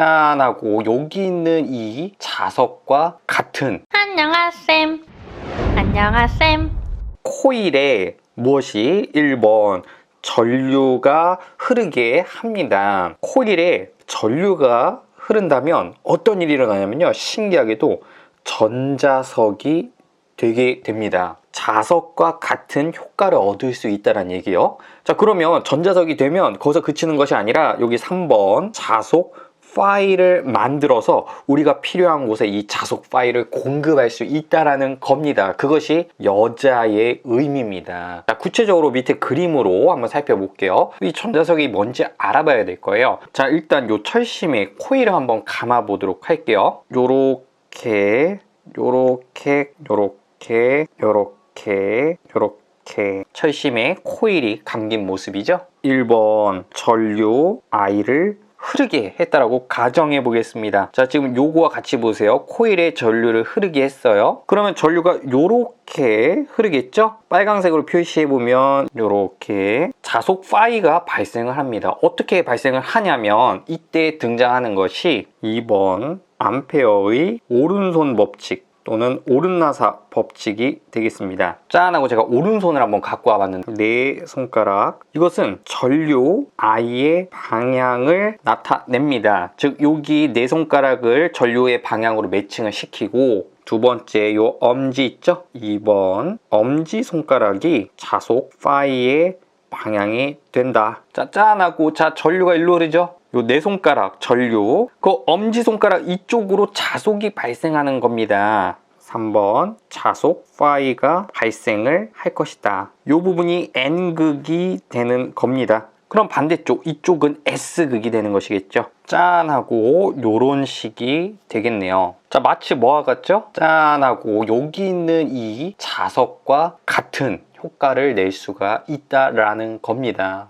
짠하고 여기 있는 이 자석과 같은 안녕하쌤. 안녕하쌤. 코일에 무엇이 1번 전류가 흐르게 합니다. 코일에 전류가 흐른다면 어떤 일이 일어나냐면요. 신기하게도 전자석이 되게 됩니다. 자석과 같은 효과를 얻을 수 있다는 얘기예요. 자, 그러면 전자석이 되면 거기서 그치는 것이 아니라 여기 3번 자속 파일을 만들어서 우리가 필요한 곳에 이 자속 파일을 공급할 수 있다라는 겁니다. 그것이 여자의 의미입니다. 자, 구체적으로 밑에 그림으로 한번 살펴볼게요. 이 전자석이 뭔지 알아봐야 될 거예요. 자, 일단 요 철심에 코일을 한번 감아 보도록 할게요. 요렇게 요렇게 요렇게 요렇게 요렇게 철심에 코일이 감긴 모습이죠. 1번 전류 I를 흐르게 했다라고 가정해 보겠습니다. 자, 지금 요거와 같이 보세요. 코일에 전류를 흐르게 했어요. 그러면 전류가 요렇게 흐르겠죠? 빨강색으로 표시해 보면 요렇게 자속 파이가 발생을 합니다. 어떻게 발생을 하냐면 이때 등장하는 것이 2번 암페어의 오른손 법칙 또는 오른나사 법칙이 되겠습니다. 짠 하고 제가 오른손을 한번 갖고 와봤는데 네 손가락 이것은 전류 I의 방향을 나타냅니다. 즉 여기 네 손가락을 전류의 방향으로 매칭을 시키고 두 번째 요 엄지 있죠? 2번 엄지 손가락이 자속 파이의 방향이 된다. 자, 짠하고 자 전류가 일로 흐르죠? 요 네 손가락 전류 그 엄지 손가락 이쪽으로 자속이 발생하는 겁니다. 3번 자속 파이가 발생을 할 것이다. 요 부분이 N극이 되는 겁니다. 그럼 반대쪽 이쪽은 S극이 되는 것이겠죠. 짠하고 요런 식이 되겠네요. 자 마치 뭐와 같죠? 짠하고 여기 있는 이 자석과 같은 효과를 낼 수가 있다라는 겁니다.